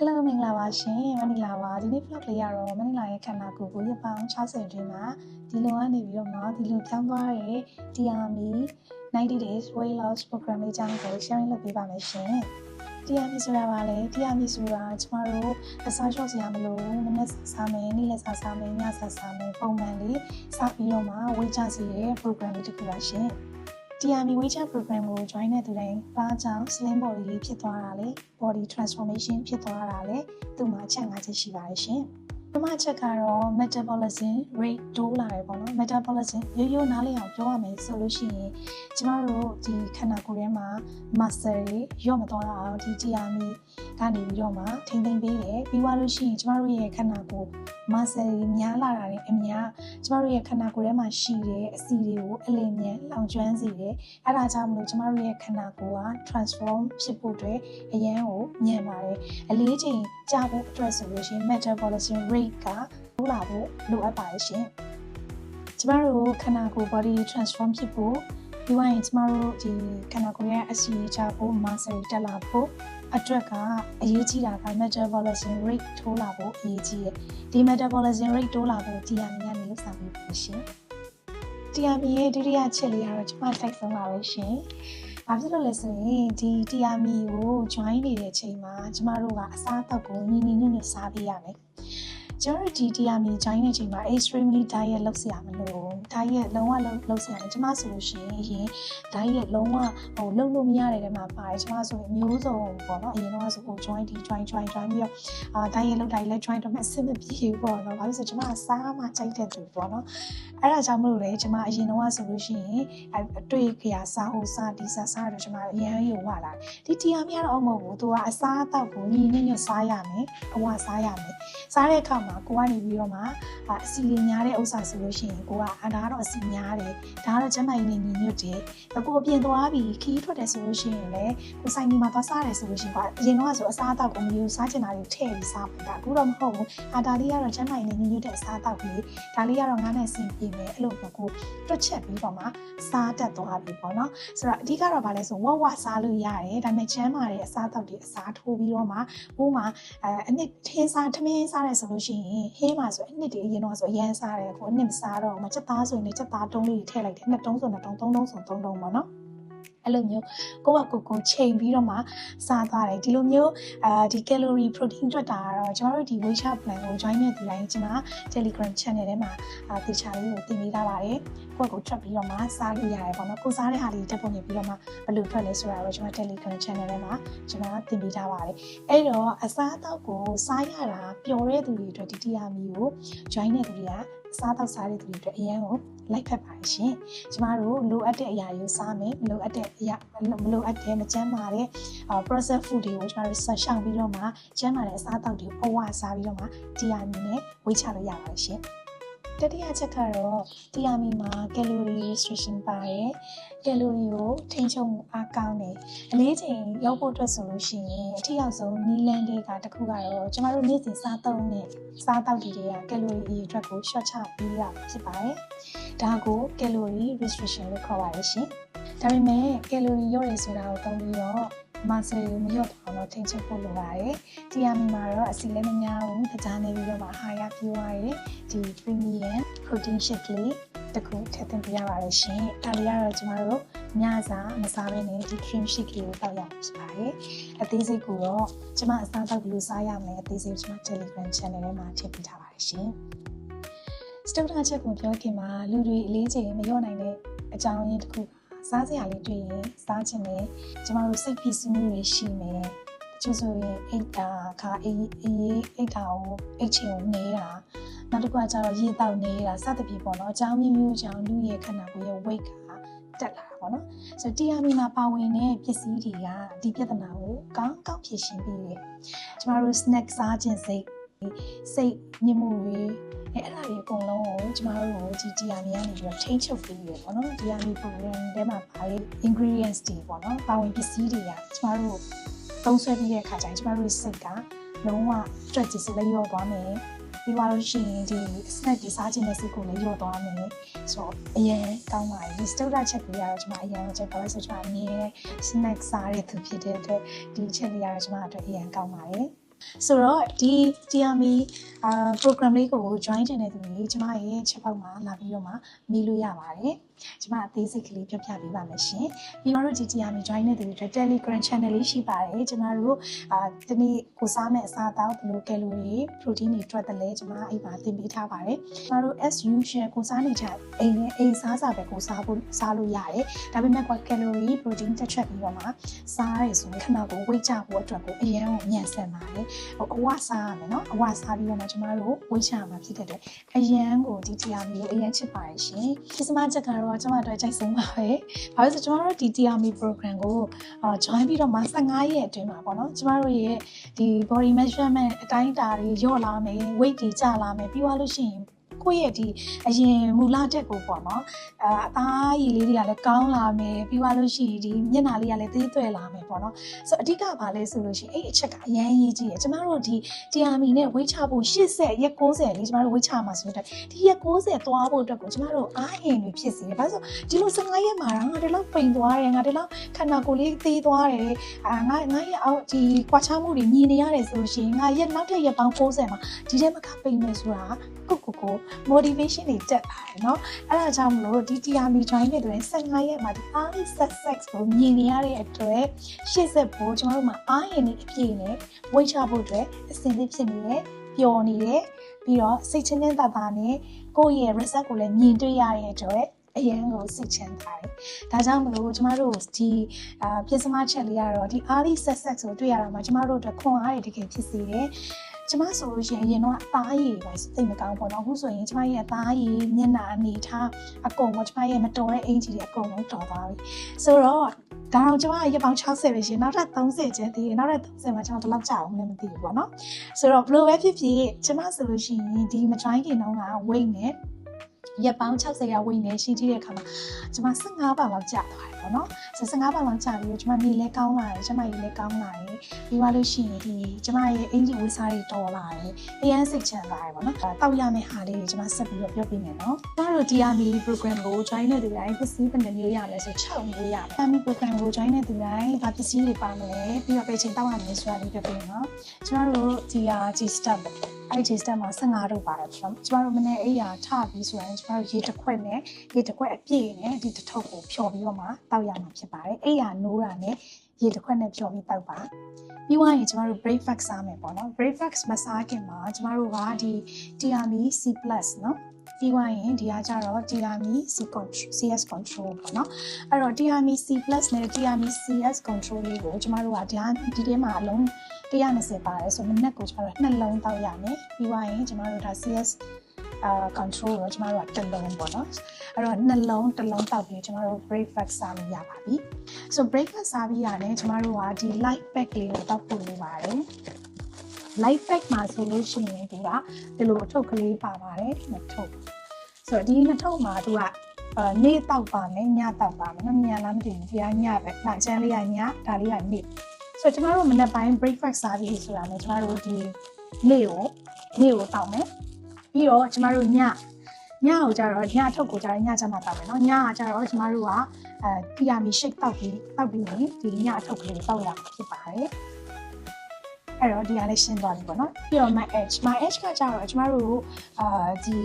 Hello မင်္ဂလာပါရှင်မနီလာပါဒီနေ့ vlog လေးကတော့မနီလာရဲ့ခန္ဓာကိုယ်ကိုရပောင်း60အတွင်းမှာဒီလိုကနေပြီးတော့မှဒီလိုပြောင်းသွားတဲ့ TRME 90 days weight loss program လေးကြောင်းကို sharing လုပ်ပေးပါမယ်ရှင် TRME ဆိုတာပါလေ TRME ဆိုတာကျမတို့အစားလျှော့စရာမလိုဘူးနည်းစားမယ်နေ့လက်စားစားမယ်ညစားစားမယ်ပုံမှန်လေးစပြီးတော့မှ weight ကျစေတဲ့ program လေးတစ်ခုပါရှင် TRME weight loss program ကို join တဲ့သူတိုင်းဘာကြောင့် slim body လေးဖြစ်သွားတာလဲ body transformation ဖြစ်သွားတာလဲသူ့မှာအချက်၅ချက်ရှိပါတယ်ရှင်။ ပထမအချက်ကတော့ metabolism rate တိုးလာတယ်ပေါ့နော် metabolism ရိုးရိုးနားလည်အောင်ပြောရမယ်ဆိုလို့ရှိရင်ကျမတို့ဒီခန္ဓာကိုယ်ထဲမှာ muscle တွေရော့မသွားအောင်ဒီ TRME ကနေပြီးတော့မှထိမ့်သိမ့်ပေးတယ်ပြီးသွားလို့ရှိရင်ကျမတို့ရဲ့ခန္ဓာကိုယ် muscle တွေများလာတာတွေအများကျမတို့ရဲ့ခန္ဓာကိုယ်ထဲမှာရှိတဲ့အဆီတွေကိုအလင်းမြန်လောင်ကျွမ်းစေတယ်အဲဒါကြောင့်မလို့ကျမတို့ရဲ့ခန္ဓာကိုယ်က transform ဖြစ်ဖို့အတွက်အရန်ကိုမြန်ပါတယ်အလေးချိန် ကြာဖို့အတွက်ဆိုလို့ရှိရင် metabolism rate ကတိုးလာဖို့လိုအပ်ပါတယ်ရှင်ကျမတို့ခန္ဓာကိုယ် body transform ဖြစ်ဖို့ပြီးသွားရင်ကျမတို့ဒီခန္ဓာကိုယ်ရဲ့အဆီချဖို့ muscle တက်လာဖို့အတွက်ကအရေးကြီးတာက metabolism rate ထိုးလာဖို့အရေးကြီးတယ်ဒီ metabolism rate တိုးလာဖို့ TRME ကနေလုပ်ဆောင်ပြီးပါရှင် TRME ရဲ့ဒုတိယချက်လေးကတော့ကျမတိုက်ဆုံးပါပဲရှင် ဘာဖြစ်လို့လဲဆိုရင်ဒီ TRME ကို join နေတဲ့အချိန်မှာကျမတို့ကအစားအသောက်ကိုညီညီညွတ်ညွတ်စားပေးရမယ်ကျွန်တော်ဒီ TRME join နေချိန်မှာ extremely diet လုပ်စရာမလိုဘူး diet လုံးဝလုပ်လုပ်စရာမလိုကျမဆိုလို့ရှိရင် diet လုံးဝဟိုလုပ်လို့မရတဲ့ထဲမှာပါတယ်ကျမဆိုရင်မျိုးစုံပေါ့နော်အရင်တော့ဆိုဟို join ဒီ join join join ပြီးတော့အာ diet လုပ်တိုင်းလဲ join တော့မှအဆင်မပြေဘူးပေါ့နော်ဘာလို့ဆိုကျမကစားမှကြိုက်တဲ့သူပေါ့နော်အဲ့ဒါကြောင့်မလို့လေကျမအရင်တော့ဆိုလို့ရှိရင်အတွေ့ခရာစားဟိုစားဒီစားစားတော့ကျမအရန်ရုံဝလာဒီ TRME ကတော့မဟုတ်ဘူးသူကအစားအသောက်ကိုညီညွတ်ညွတ်စားရမယ်အဝစားရမယ်စားတဲ့အခါမှာကိုကနေပြီးတော့မှအစီလေးများတဲ့ဥစ္စာဆိုလို့ရှိရင်ကိုကအဒါကတော့အစီများတယ်ဒါကတော့ကျမကြီးနေညီညွတ်တယ်ကိုအပြင်သွားပြီးခီးထွက်တယ်ဆိုလို့ရှိရင်လည်းကိုဆိုင်ကြီးမှာသွားစားတယ်ဆိုလို့ရှိရင်ကအရင်တော့ဆိုအစားအသောက်ကိုမျိုးစားချင်တာတွေထည့်ပြီးစားပတာအခုတော့မဟုတ်ဘူးအာဒါလေးကတော့ကျမကြီးနေညီညွတ်တဲ့အစားအသောက်လေးဒါလေးကတော့ငါးနဲ့ဆင်ပြေမယ်အဲ့လိုမျိုးကိုတွက်ချက်ပြီးတော့မှစားတတ်သွားပြီပေါ့နော်ဆိုတော့အဓိကတော့ဗာလဲဆိုဝဝစားလို့ရတယ်ဒါပေမဲ့ချမ်းမာတဲ့အစားအသောက်တွေအစားထိုးပြီးတော့မှဘိုးမှာအဲအနစ်ထင်းစားထမင်းစားတယ်ဆိုလို့ရှိရင်ဟင်းမှာဆိုအနှစ်တွေအရင်တော့ဆိုရမ်းစားတယ်ကိုအနှစ်မစားတော့မှချက်သားဆိုရင်လည်းချက်သားတုံးလေးတွေထည့်လိုက်တယ်နှစ်တုံးဆိုနှစ်တုံးသုံးတုံးဆိုသုံးတုံးပေါ့နော်အဲ့လိုမျိုးကိုယ့်ဘကိုကိုချိန်ပြီးတော့မှစားသွားတယ်ဒီလိုမျိုးအာဒီ calorie protein တွက်တာကတော့ကျွန်တော်တို့ဒီ weight loss plan ကို join နေသူတိုင်းကျွန်မ Telegram channel ထဲမှာအာတေချာလေးကိုတင်ပေးထားပါတယ်ကိုယ့်ကိုထွက်ပြီးတော့မှစားလို့ရတယ်ပေါ့နော်ကိုစားတဲ့ဟာလေးတက်ပုံနေပြီးတော့မှဘယ်လိုထွက်လဲဆိုတာတော့ကျွန်မ Telegram channel ထဲမှာကျွန်မတင်ပေးထားပါတယ်အဲ့တော့အစားအသောက်ကိုစားရတာပျော်တဲ့သူတွေအတွက်ဒီတရားမီကို join နေသူတွေကအစားတောက်စားတဲ့သူတွေအတွက်အရန်ကိုလိုက်ဖက်ပါတယ်ရှင်။ကျမတို့လိုအပ်တဲ့အရာတွေကိုစားမယ်မလိုအပ်တဲ့အရာမလိုအပ်တဲ့မကျန်းမာတဲ့ process food တွေကိုကျမတို့ဆက်ရှောင်ပြီးတော့မှကျန်းမာတဲ့အစားအသောက်တွေအဝစားပြီးတော့မှတရားမီနဲ့ဝေးချလို့ရပါတယ်ရှင်။ တတိယချက်ကတော့တရားမီမှာ calorie restriction ပါတယ်။ calorie ကိုထိန်းချုပ်မှုအားကောင်းတယ်။အလေးချိန်ရောက်ဖို့အတွက်ဆိုလို့ရှိရင်အထက်ရောက်ဆုံးနီလန်လေးကတစ်ခုကတော့ကျမတို့နေ့စဉ်စားသုံးတဲ့စားတောက်တွေက calorie အရေအတွက်ကို short ချပြီးရဖြစ်ပါတယ်။ဒါကို calorie restriction လို့ခေါ်ပါတယ်ရှင်။ဒါပေမဲ့ calorie ရော့ရဆိုတာကိုသုံးပြီးတော့ မဆယ်မလျော့အောင်တော့ထိန်းချုပ်ဖို့လိုပါတယ်။တီယာမီမှာတော့အစီလည်းမများဘူး။တကြားနေပြီးတော့မှဟာရပြိုးရတယ်။ဒီ premium protein shake လေးတစ်ခုထည့်သွင်းပြရပါတယ်ရှင်။ဒါလေးကတော့ကျမတို့ညစာမစားဘဲနဲ့ဒီ cream shake လေးကိုတောက်ရမှာဖြစ်ပါတယ်။အသေးစိတ်ကိုတော့ကျမအစားတောက်ပြီးလို့စားရမယ်အသေးစိတ်ကျမ Telegram channel ထဲမှာထည့်ပေးထားပါတယ်ရှင်။စတုဒ္ဒချက်ကိုပြောခင်မှာလူတွေအလေးချိန်မလျော့နိုင်တဲ့အကြောင်းရင်းတစ်ခု စားစရာလေးတွေ့ရင်စားချင်တယ်ကျမတို့စိတ်ဖြစ်စီးမှုတွေရှိမယ်တချို့ဆိုရင်အိတ်တာခါအေးအေးအိတ်တာကိုအိတ်ချင်ကိုနေတာနောက်တစ်ခုကကျတော့ရေတောက်နေတာစသဖြင့်ပေါ့နော်အကြောင်းမျိုးမျိုးအကြောင်းလူရဲ့ခန္ဓာကိုယ်ရဲ့ weight ကတက်လာတာပေါ့နော်ဆိုတော့ TRM မှာပါဝင်တဲ့ပစ္စည်းတွေကဒီပြဿနာကိုကောင်းကောင်းဖြေရှင်းပေးတယ်ကျမတို့ snack စားခြင်းစိတ် စိတ်ညစ်မှုတွေအဲအဲ့ဒါတွေအကုန်လုံးကိုကျမတို့ကိုဒီ TRM ကနေပြီးတော့ထိန်းချုပ်ပေးရပေါ့နော် TRM program ထဲမှာပါတဲ့ ingredients တွေပေါ့နော်ပါဝင်ပစ္စည်းတွေကကျမတို့သုံးဆွဲပြီးတဲ့အခါကျရင်ကျမတို့စိတ်ကလုံးဝ stress တွေစလည်းရောသွားမယ်ပြီးသွားလို့ရှိရင်ဒီ snack တွေစားခြင်းနဲ့စိတ်ကိုလည်းရောသွားမယ်ဆိုတော့အရင်ကောင်းပါတယ်ဒီ story ချက်ကြီးကတော့ကျွန်မအရင်ကချက်ပါလဲဆိုကျွန်မအမြဲ snack စားတဲ့သူဖြစ်တဲ့အတွက်ဒီချက်လေးကတော့ကျွန်မအတွက်အရင်ကောင်းပါတယ် ဆိုတော့ဒီ TME အာ program လေးကို join တင်တဲ့သူတွေကျမရဲ့ချက်ပေါက်မှာလာပြီးတော့မှမေးလို့ရပါတယ်။ကျမအသေးစိတ်ကလေးပြောပြပေးပါမယ်ရှင်။ပြီးတော့ဒီ TME join တဲ့သူတွေအတွက် Telegram channel လေးရှိပါတယ်။ကျမတို့အာဒီနေ့ကိုစားမဲ့အစားအသောက်ဘယ်လိုကယ်လိုရီ protein တွေထွက်တယ်လဲကျမအဲ့ပါသင်ပေးထားပါတယ်။ကျမတို့ as usual ကိုစားနေကြအိမ်နဲ့အိမ်စားစာပဲကိုစားဖို့စားလို့ရတယ်။ဒါပေမဲ့ calorie protein တက်ချက်ပြီးတော့မှစားရဲဆိုရင်ခဏကိုဝိတ်ချဖို့အတွက်ကိုအရင်ကညံ့ဆန်ပါတယ်။ဟိုအဝစားရမယ်နော်အဝစားပြီးတော့မှကျမတို့ဝိတ်ချမှာဖြစ်တဲ့အတွက်အရန်ကိုဒီ TRM ကိုအရန်ချစ်ပါတယ်ရှင်။ခရစ်စမတ်ချက်ကတော့ကျမတို့အကြိုက်ဆုံးပါပဲ။ဘာလို့လဲဆိုကျမတို့ဒီ TRM program ကိုအာ join ပြီးတော့မှ15ရက်အတွင်းမှာပေါ့နော်ကျမတို့ရဲ့ဒီ body measurement အတိုင်းအတာတွေညော့လာမယ် weight တွေကျလာမယ်ပြီးသွားလို့ရှိရင် ကိုယ့်ရဲ့ဒီအရင်မူလတက်ကိုပေါ့နော်အာအသားရည်လေးတွေကလည်းကောင်းလာမယ်ပြီးသွားလို့ရှိရင်ဒီမျက်နှာလေးကလည်းသေးသွဲလာမယ်ပေါ့နော်ဆိုတော့အဓိကဘာလဲဆိုလို့ရှိရင်အဲ့အချက်ကအရန်ရေးကြည့်ရကျမတို့ဒီ TRM နဲ့ဝိတ်ချဖို့80ရက်90လေးကျမတို့ဝိတ်ချမှာဆိုတော့ဒီရက်90သွားဖို့အတွက်ကိုကျမတို့အားရင်တွေဖြစ်စေတယ်ဘာလို့ဆိုဒီလို15ရက်မှာငါဒီလောက်ပိန်သွားတယ်ငါဒီလောက်ခန္ဓာကိုယ်လေးသေးသွားတယ်အာငါငါရဲ့အောက်ဒီကွာခြားမှုတွေမြင်နေရတယ်ဆိုလို့ရှိရင်ငါရက်နောက်ထပ်ရက်ပေါင်း60မှာဒီထဲမှာကပိန်မယ်ဆိုတာကိုကိုကို motivation တွေတက်လာတယ်เนาะအဲ့ဒါကြောင့်မလို့ဒီ TRM join တဲ့တွင်15ရက်မှာဒီ early success ကိုမြင်နေရတဲ့အတွက်ရှေ့ဆက်ဖို့ကျွန်တော်တို့မှာအားရင်နေအပြည့်နဲ့ဝိတ်ချဖို့အတွက်အဆင်သင့်ဖြစ်နေတယ်ပျော်နေတယ်ပြီးတော့စိတ်ချင်းချင်းသာသာနဲ့ကိုယ့်ရဲ့ result ကိုလည်းမြင်တွေ့ရတဲ့အတွက်အရန်ကိုစိတ်ချမ်းသာတယ်။ဒါကြောင့်မလို့ကျမတို့ဒီအာပြင်စမချက်လေးကတော့ဒီ early success ကိုတွေ့ရတာမှာကျမတို့အတွက်ခွန်အားတွေတကယ်ဖြစ်စေတယ်။ ကျမဆိုလို့ရှိရင်အရင်တော့အသားရည်ပဲသိမကောင်းပေါ့နော်အခုဆိုရင်ကျမရဲ့အသားရည်မျက်နှာအနေထားအကုန်လုံးကျမရဲ့မတော်တဲ့အင်ဂျီတွေအကုန်လုံးတော်သွားပြီဆိုတော့ဒါတော့ကျမရဲ့ပေါင်း60ပဲရှင်နောက်ထပ်30ကျန်သေးတယ်နောက်ထပ်30မှာကျမတို့လောက်ကြအောင်လည်းမသိဘူးပေါ့နော်ဆိုတော့ဘယ်လိုပဲဖြစ်ဖြစ်ကျမဆိုလို့ရှိရင်ဒီမ join ခင်တုန်းက weight နဲ့ ရက်ပေါင်း60ရာဝင်နေရှိကြည့်တဲ့အခါမှာကျွန်မ15ပါလောက်ကြာသွားတယ်ပေါ့နော်ဆို15ပါလောက်ကြာပြီးတော့ကျွန်မနေလဲကောင်းလာတယ်ကျွန်မရေလဲကောင်းလာတယ်ပြီးသွားလို့ရှိရင်ဒီကျွန်မရဲ့အင်ဂျီဝေးစားတွေတော်လာတယ်အရန်စိတ်ချမ်းသာတယ်ပေါ့နော်တောက်ရမယ့်ဟာလေးတွေကျွန်မဆက်ပြီးတော့ပြောပြမယ်နော်ကျွန်တော်တို့ DRM program ကို join တဲ့သူတိုင်းပစ္စည်းဘယ်နှမျိုးရလဲဆို6မျိုးရတယ် DRM program ကို join တဲ့သူတိုင်းဗာပစ္စည်းတွေပါမယ်ပြီးတော့ပဲချိန်တောက်ရမယ်ဆိုတာလေးပြောပြမယ်နော်ကျွန်တော်တို့ DRG step အဲ့ဒီ step မှာ15တို့ပါတယ်ကျွန်တော်ကျမတို့မနေ့အဲ့ရထပြီးဆိုရင်ကျမတို့ရေတစ်ခွက်နဲ့ရေတစ်ခွက်အပြည့်နဲ့ဒီတစ်ထုပ်ကိုဖြော်ပြီးတော့မှတောက်ရမှာဖြစ်ပါတယ်အဲ့ရနိုးတာနဲ့ ရေတစ်ခွက်နဲ့ဖြော်ပြီးတောက်ပါပြီးွားရင်ကျမတို့ brain fax စားမယ်ပေါ့နော် brain fax မစားခင်မှာကျမတို့ကဒီ TRMI C+ နော်ပြီးွားရင်ဒီဟာကြတော့ TRMI C control CS control ပေါ့နော်အဲ့တော့ TRMI C+ နဲ့ TRMI CS control လေးကိုကျမတို့ကဒီဟာဒီထဲမှာအလုံး120ပါတယ်ဆိုမနက်ကိုကျမတို့နှလုံးတောက်ရမယ်ပြီးွားရင်ကျမတို့ဒါ CS အာ control တော့ကျမတို့ကတစ်လုံးပေါ့နော်အဲ့တော့နှလုံးတစ်လုံးတောက်ပြီးကျမတို့ breakfast စားလို့ရပါပြီ so breakfast စားပြီးရတယ်ကျမတို့ကဒီ light pack လေးကိုတောက်ဖို့လိုပါတယ် light pack မှာဆိုလို့ရှိရင်ဒီကဒီလိုအထုပ်ကလေးပါပါတယ်နှစ်ထုပ်ဆိုတော့ဒီနှစ်ထုပ်မှာသူကအာနေ့တောက်ပါမယ်ညတောက်ပါမယ်နော်ညလားမသိဘူးဒီကညပဲ။နောက်ကျန်းလေးကညဒါလေးကနေ့ဆိုတော့ကျမတို့မနေ့ပိုင်း breakfast စားပြီးဆိုတာနဲ့ကျမတို့ဒီနေ့ကိုနေ့ကိုတောက်မယ်ပြီးတော့ကျမတို့ည ညကိုကြတော့ညထုတ်ကိုကြတော့ညကျမှတောက်မယ်နော်ညကကြတော့ကျမတို့ကအဲတီယာမီ shake တောက်ပြီးတောက်ပြီးရင်ဒီညအထုတ်ကလေးတောက်ရမှာဖြစ်ပါတယ်အဲ့တော့ဒီကလည်းရှင်းသွားပြီပေါ့နော်ပြီးတော့ my edge my edge ကကြတော့ကျမတို့အာဒီ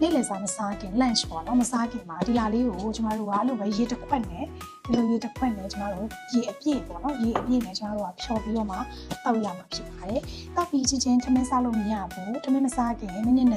နေ့လည်စာမစားခင် lunch ပေါ့နော်မစားခင်မှာဒီဟာလေးကိုကျမတို့ကအဲ့လိုပဲရေတစ်ခွက်နဲ့ဒီလိုရေတစ်ခွက်နဲ့ကျမတို့ရေအပြည့်ပေါ့နော်ရေအပြည့်နဲ့ကျမတို့ကဖြော်ပြီးတော့မှတောက်ရမှာဖြစ်ပါတယ်တောက်ပြီးချင်းချင်းထမင်းစားလို့မရဘူးထမင်းမစားခင်မိနစ်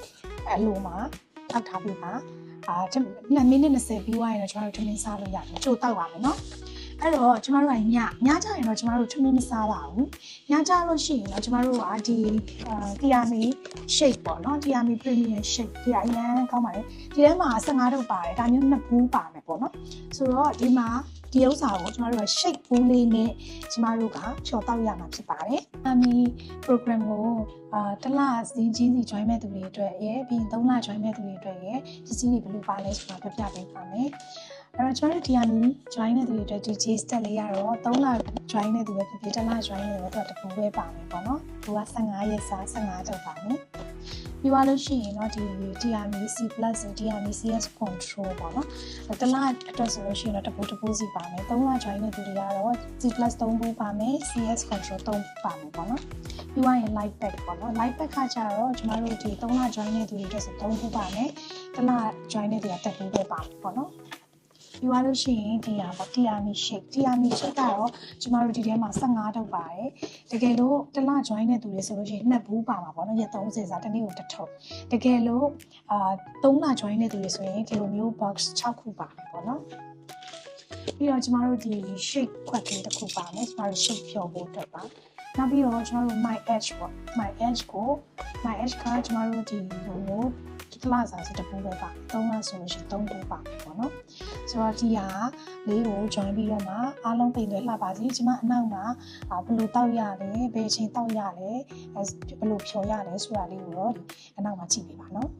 20အလိုမှာ တောက်ထားပြီးပါအာ2မိနစ်20ပြီးသွားရင်တော့ကျမတို့ထမင်းစားလို့ရတယ်ချိုးတောက်ပါမယ်နော် အဲ့တော့ကျမတို့ကညညကြရင်တော့ကျမတို့ထမင်းမစားပါဘူးညကြလို့ရှိရင်တော့ကျမတို့ကဒီအာတီယာမီ shake ပေါ့နော်တီယာမီ premium shake ဒီအရင်ကောင်းပါတယ်ဒီထဲမှာ15ထုတ်ပါတယ်ဒါမျိုးနှစ်ဘူးပါမယ်ပေါ့နော်ဆိုတော့ဒီမှာဒီဥစ္စာကိုကျမတို့က shake ဘူးလေးနဲ့ကျမတို့ကဖြော်တောက်ရမှာဖြစ်ပါတယ်။အမီ program ကိုအာတစ်လစီးကြီးစီ join မဲ့သူတွေအတွက်ရယ်ပြီးရင်3လ join မဲ့သူတွေအတွက်ရယ်ပစ္စည်းတွေဘယ်လိုပါလဲဆိုတာပြပြပေးပါမယ်။ အဲ့တော့ကျွန်တော်တို့ဒီအမီ join တဲ့သူတွေအတွက်ဒီ J step လေးရတော့3လ join တဲ့သူပဲဖြစ်ဖြစ်တစ်လ join တဲ့သူတော့တပူပဲပါမယ်ပေါ့နော်။သူက15ရက်စာ15ထုတ်ပါမယ်။ပြီးသွားလို့ရှိရင်တော့ဒီ TRME C+ TRME CS control ပေါ့နော်တလားအတွက်ဆိုလို့ရှိရင်တော့တပူတပူစီပါမယ်၃လ join တဲ့သူတွေကတော့ C+ 3ပူပါမယ် CS control 3ပါမယ်ပေါ့နော်ပြီးသွားရင် light pack ပေါ့နော် light pack ကကြတော့ကျမတို့ဒီ3လ join တဲ့သူတွေအတွက်ဆို3ပူပါမယ်တလား join တဲ့သူကတက်ပူပဲပါမယ်ပေါ့နော် ပြီးသွားလို့ရှိရင်ဒီဟာပေါ့ TRME shake TRME shake ကတော့ကျမတို့ဒီထဲမှာ15ထုတ်ပါတယ်တကယ်လို့တလ join တဲ့သူတွေဆိုလို့ရှိရင်နှစ်ဘူးပါမှာပေါ့နော်ရက်30စာတစ်နေ့ကိုတစ်ထုတ်တကယ်လို့အာ3လ join တဲ့သူတွေဆိုရင်ဒီလိုမျိုး box 6ခုပါမယ်ပေါ့နော်ပြီးတော့ကျမတို့ဒီ shake ခွက်ကလေးတစ်ခုပါမယ်ကျမတို့ shake ဖြော်ဖို့အတွက်ပါနောက်ပြီးတော့ကျမတို့ my edge ပေါ့ my edge ကို my edge ကကျမတို့ဒီလိုမျိုးဒီကလစာဆိုတပူပဲပါ3လဆိုလို့ရှိရင်3ပူပါမယ်ပေါ့နော် ဆိုတော့ဒီဟာလေးကို join ပြီးတော့မှအားလုံးပိန်သွဲလှပါစီကျမအနောက်မှာဘယ်လိုတောက်ရလဲဘယ်အချိန်တောက်ရလဲဘယ်လိုဖြော်ရလဲဆိုတာလေးကိုတော့ဒီအနောက်မှာကြည့်ပေးပါနော်